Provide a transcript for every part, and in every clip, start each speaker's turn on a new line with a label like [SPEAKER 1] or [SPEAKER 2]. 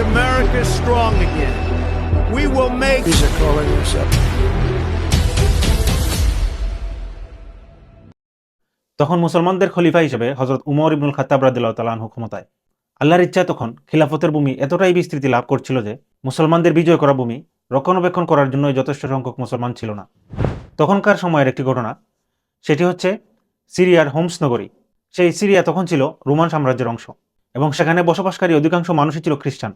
[SPEAKER 1] America strong again. We will make
[SPEAKER 2] These are calling themselves.
[SPEAKER 3] তখন মুসলমানদের খলিফা হিসেবে হজরত উমর ইবনুল খাত্তাব রাদিল্লাহ তালাহু ক্ষমতায় আল্লাহর ইচ্ছা তখন খিলাফতের ভূমি এতটাই বিস্তৃতি লাভ করছিল যে মুসলমানদের বিজয় করা ভূমি রক্ষণাবেক্ষণ করার জন্য যথেষ্ট সংখ্যক মুসলমান ছিল না তখনকার সময়ের একটি ঘটনা সেটি হচ্ছে সিরিয়ার হোমস নগরী সেই সিরিয়া তখন ছিল রোমান সাম্রাজ্যের অংশ এবং সেখানে বসবাসকারী অধিকাংশ মানুষই ছিল খ্রিস্টান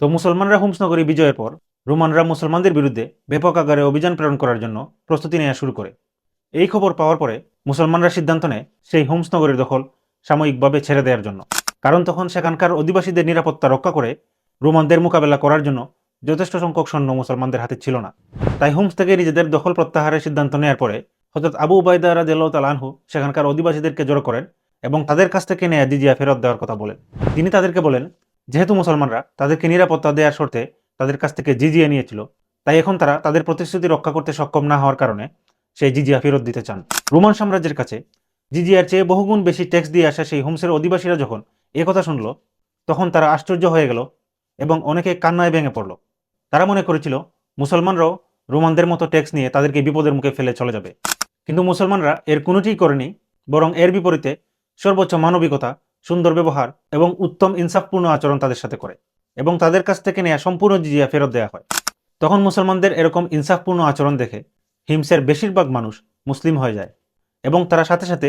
[SPEAKER 3] তো মুসলমানরা হোমস নগরী বিজয়ের পর রোমানরা মুসলমানদের বিরুদ্ধে ব্যাপক আকারে অভিযান প্রেরণ করার জন্য প্রস্তুতি নেওয়া শুরু করে। এই খবর পাওয়ার পরে মুসলমানরা সিদ্ধান্ত নেয় সেই হোমস নগরের দখল সাময়িকভাবে ছেড়ে দেওয়ার জন্য। কারণ তখন সেখানকার অধিবাসীদের নিরাপত্তা রক্ষা করে রোমানদের মোকাবেলা করার জন্য যথেষ্ট সংখ্যক সৈন্য মুসলমানদের হাতে ছিল না। তাই হোমস থেকে নিজেদের দখল প্রত্যাহারের সিদ্ধান্ত নেওয়ার পরে হজরত আবু উবায়দা রাদিয়াল্লাহু তাআলা আনহু সেখানকার অধিবাসীদেরকে জড়ো করেন এবং তাদের কাছ থেকে নেয়া জিজিয়া ফেরত দেওয়ার কথা বলেন। তিনি তাদেরকে বলেন যেহেতু মুসলমানরা তাদেরকে নিরাপত্তা দেওয়ার শর্তে তাদের কাছ থেকে জিজিয়া নিয়েছিল, তাই এখন তারা তাদের প্রতিশ্রুতি রক্ষা করতে সক্ষম না হওয়ার কারণে সেই জিজিয়া ফেরত দিতে চান। রোমান সাম্রাজ্যের কাছে জিজিয়ার চেয়ে বহুগুণ বেশি ট্যাক্স দিয়ে আসা সেই হোমসের অধিবাসীরা যখন কথা শুনল, তখন তারা আশ্চর্য হয়ে গেল এবং অনেকে কান্নায় ভেঙে পড়ল। তারা মনে করেছিল, মুসলমানরাও রোমানদের মতো ট্যাক্স নিয়ে তাদেরকে বিপদের মুখে ফেলে চলে যাবে। কিন্তু মুসলমানরা এর কোনোটিই করেনি, বরং এর বিপরীতে সর্বোচ্চ মানবিকতা সুন্দর ব্যবহার এবং উত্তম ইনসাফপূর্ণ আচরণ তাদের সাথে করে এবং তাদের কাছ থেকে নেওয়া সম্পূর্ণ জিজিয়া ফেরত দেওয়া হয়। তখন মুসলমানদের এরকম ইনসাফপূর্ণ আচরণ দেখে হিমসের বেশিরভাগ মানুষ মুসলিম হয়ে যায় এবং তারা সাথে সাথে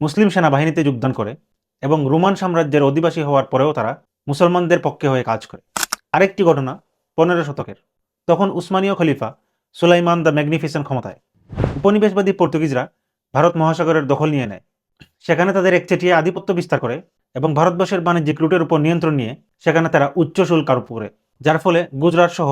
[SPEAKER 3] মুসলিম সেনাবাহিনীতে যোগদান করে এবং রোমান সাম্রাজ্যের অধিবাসী হওয়ার পরেও তারা মুসলমানদের পক্ষে হয়ে কাজ করে। আরেকটি ঘটনা পনেরো শতকের। তখন উসমানীয় খলিফা সুলাইমান দ্য ম্যাগনিফিসেন্ট ক্ষমতায়। উপনিবেশবাদী পর্তুগিজরা ভারত মহাসাগরের দখল নিয়ে নেয়। সেখানে তাদের একচেটিয়া আধিপত্য বিস্তার করে এবং ভারতবর্ষের বাণিজ্যিক রুটের উপর নিয়ন্ত্রণ নিয়ে সেখানে তারা উচ্চ শুল্ক আরোপ করে, যার ফলে গুজরাট সহ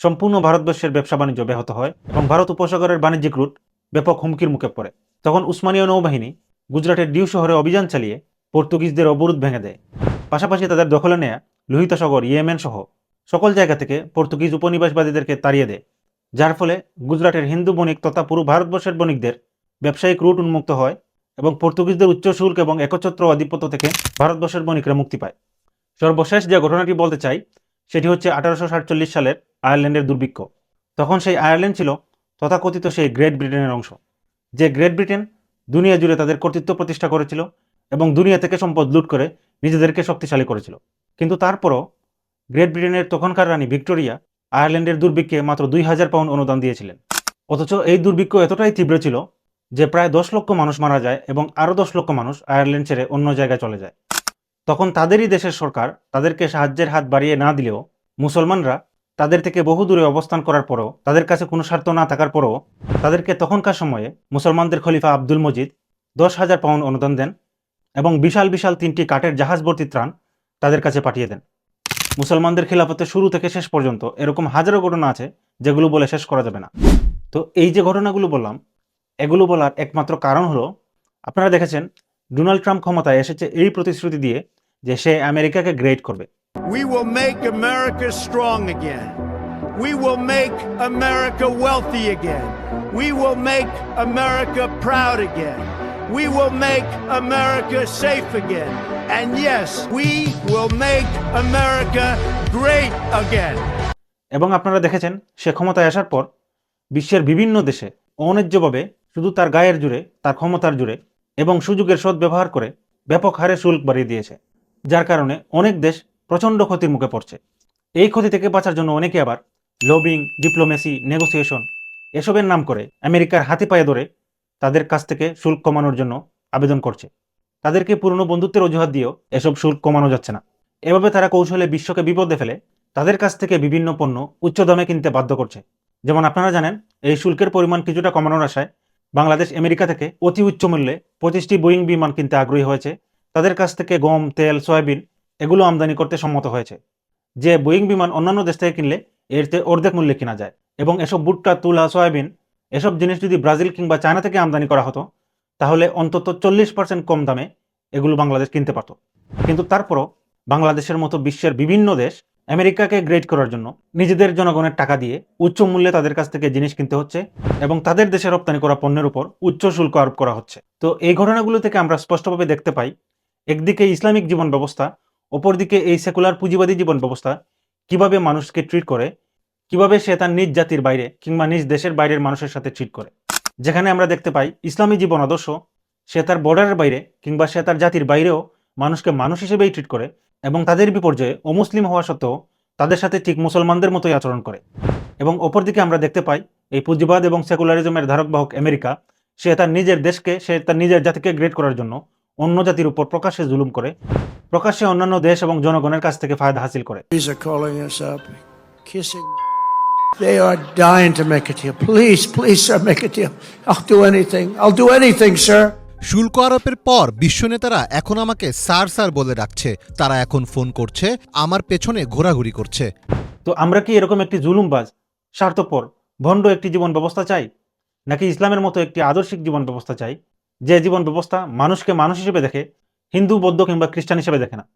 [SPEAKER 3] সম্পূর্ণ ভারতবর্ষের ব্যবসা বাণিজ্য ব্যাহত হয় এবং ভারত উপসাগরের বাণিজ্যিক রুট ব্যাপক হুমকির মুখে পড়ে। তখন উসমানীয় নৌবাহিনী গুজরাটের ডিউ শহরে অভিযান চালিয়ে পর্তুগিজদের অবরোধ ভেঙে দেয়। পাশাপাশি তাদের দখলে নেয়া লোহিত সাগর ইয়েমেন সহ সকল জায়গা থেকে পর্তুগিজ উপনিবেশবাদীদেরকে তাড়িয়ে দেয়, যার ফলে গুজরাটের হিন্দু বণিক তথা পুরো ভারতবর্ষের বণিকদের ব্যবসায়িক রুট উন্মুক্ত হয় এবং পর্তুগিজদের উচ্চ শুল্ক এবং একচ্ছত্র আধিপত্য থেকে ভারতবর্ষের বণিকরা মুক্তি পায়। সর্বশেষ যে ঘটনাটি বলতে চাই, সেটি হচ্ছে আঠারোশো সাতচল্লিশ সালের আয়ারল্যান্ডের দুর্ভিক্ষ। তখন সেই আয়ারল্যান্ড ছিল তথাকথিত সেই গ্রেট ব্রিটেনের অংশ। যে গ্রেট ব্রিটেন দুনিয়া জুড়ে তাদের কর্তৃত্ব প্রতিষ্ঠা করেছিল এবং দুনিয়া থেকে সম্পদ লুট করে নিজেদেরকে শক্তিশালী করেছিল। কিন্তু তারপরও গ্রেট ব্রিটেনের তখনকার রানী ভিক্টোরিয়া আয়ারল্যান্ডের দুর্ভিক্ষে মাত্র দুই হাজার পাউন্ড অনুদান দিয়েছিলেন। অথচ এই দুর্ভিক্ষ এতটাই তীব্র ছিল যে প্রায় দশ লক্ষ মানুষ মারা যায় এবং আরও দশ লক্ষ মানুষ আয়ারল্যান্ড ছেড়ে অন্য জায়গায় চলে যায়। তখন তাদেরই দেশের সরকার তাদেরকে সাহায্যের হাত বাড়িয়ে না দিলেও মুসলমানরা তাদের থেকে বহু দূরে অবস্থান করার পরও, তাদের কাছে কোনো স্বার্থ না থাকার পরও তাদেরকে তখনকার সময়ে মুসলমানদের খলিফা আব্দুল মজিদ দশ হাজার পাউন্ড অনুদান দেন এবং বিশাল বিশাল তিনটি কাঠের জাহাজ ভর্তি ত্রাণ তাদের কাছে পাঠিয়ে দেন। মুসলমানদের খিলাফতের শুরু থেকে শেষ পর্যন্ত এরকম হাজারো ঘটনা আছে যেগুলো বলে শেষ করা যাবে না। তো এই যে ঘটনাগুলো বললাম এগুলো বলার একমাত্র কারণ হলো আপনারা দেখেছেন ডোনাল্ড ট্রাম্প ক্ষমতায় এসেছে এই প্রতিশ্রুতি দিয়ে যে সে আমেরিকাকে গ্রেট করবে
[SPEAKER 1] we will make America strong again. We will make America wealthy again. We will make America proud again. We will make America safe again. And yes, we will make America great again.
[SPEAKER 3] এবং আপনারা দেখেছেন সে ক্ষমতায় আসার পর বিশ্বের বিভিন্ন দেশে অন্যায্যভাবে শুধু তার গায়ের জুড়ে, তার ক্ষমতার জুড়ে এবং সুযোগের সদ্ব্যবহার করে ব্যাপক হারে শুল্ক বাড়িয়ে দিয়েছে, যার কারণে অনেক দেশ প্রচণ্ড ক্ষতির মুখে পড়ছে। এই ক্ষতি থেকে বাঁচার জন্য অনেকে আবার লবিং ডিপ্লোমেসি নেগোসিয়েশন এসবের নাম করে আমেরিকার হাতে পায়ে ধরে তাদের কাছ থেকে শুল্ক কমানোর জন্য আবেদন করছে। তাদেরকে পুরনো বন্ধুত্বের অজুহাত দিয়েও এসব শুল্ক কমানো যাচ্ছে না। এভাবে তারা কৌশলে বিশ্বকে বিপদে ফেলে তাদের কাছ থেকে বিভিন্ন পণ্য উচ্চ দামে কিনতে বাধ্য করছে। যেমন আপনারা জানেন, এই শুল্কের পরিমাণ কিছুটা কমানোর আশায় বাংলাদেশ, আমেরিকা থেকে অতি উচ্চ মূল্যে পঁচিশটি বোয়িং বিমান কিনতে আগ্রহী হয়েছে। তাদের কাছ থেকে গম, তেল, সয়াবিন এগুলো আমদানি করতে সম্মত হয়েছে। যে বোয়িং বিমান অন্যান্য দেশ থেকে কিনলে এর চেয়ে অর্ধেক মূল্যে কেনা যায় এবং এসব ভুট্টা, তুলা, সয়াবিন এসব জিনিস যদি ব্রাজিল কিংবা চায়না থেকে আমদানি করা হতো, তাহলে অন্তত চল্লিশ পার্সেন্ট কম দামে এগুলো বাংলাদেশ কিনতে পারত। কিন্তু তারপরও বাংলাদেশের মতো বিশ্বের বিভিন্ন দেশ আমেরিকাকে গ্রেড করার জন্য নিজেদের জনগণের টাকা দিয়ে উচ্চ মূল্যে তাদের কাছ থেকে জিনিস কিনতে হচ্ছে। এবং তাদের দেশে রপ্তানি করা পণ্যের উপর উচ্চ শুল্ক আরোপ করা হচ্ছে। তো এই ঘটনাগুলো থেকে আমরা স্পষ্টভাবে দেখতে পাই, একদিকে ইসলামিক জীবন ব্যবস্থা, অপরদিকে এই সেকুলার পুঁজিবাদী জীবন ব্যবস্থা, কীভাবে মানুষকে ট্রিট করে, কীভাবে সে তার নিজ জাতির বাইরে কিংবা নিজ দেশের বাইরের মানুষের সাথে ট্রিট করে। যেখানে আমরা দেখতে পাই, ইসলামী জীবন আদর্শ, সে তার বর্ডারের বাইরে কিংবা সে তার জাতির বাইরেও মানুষকে মানুষ হিসেবেই ট্রিট করে এবং তাদের বিপর্যয়ে অমুসলিম হওয়া সত্ত্বেও তাদের সাথে ঠিক মুসলমানদের মতোই আচরণ করে। এবং অপরদিকে আমরা দেখতে পাই এই পুঁজিবাদ এবং সেকুলারিজমের ধারক বাহক আমেরিকা সে তার নিজের দেশকে সে তার নিজের জাতিকে গ্রেড করার জন্য অন্য জাতির উপর প্রকাশ্যে জুলুম করে প্রকাশ্যে অন্যান্য দেশ এবং জনগণের কাছ থেকে ফায়দা হাসিল করে.
[SPEAKER 1] They are dying to make a deal. Please, please, sir, make a deal. I'll do anything. I'll do anything, sir.
[SPEAKER 2] শুল্ক আরোপের পর বিশ্ব নেতারা এখন আমাকে স্যার স্যার বলে ডাকছে তারা এখন ফোন করছে আমার পেছনে ঘোরাঘুরি করছে
[SPEAKER 3] তো আমরা কি এরকম একটি জুলুমবাজ স্বার্থপর ভণ্ড একটি জীবন ব্যবস্থা চাই, নাকি ইসলামের মতো একটি আদর্শিক জীবন ব্যবস্থা চাই? যে জীবন ব্যবস্থা মানুষকে মানুষ হিসেবে দেখে, হিন্দু, বৌদ্ধ কিংবা খ্রিস্টান হিসেবে দেখে না।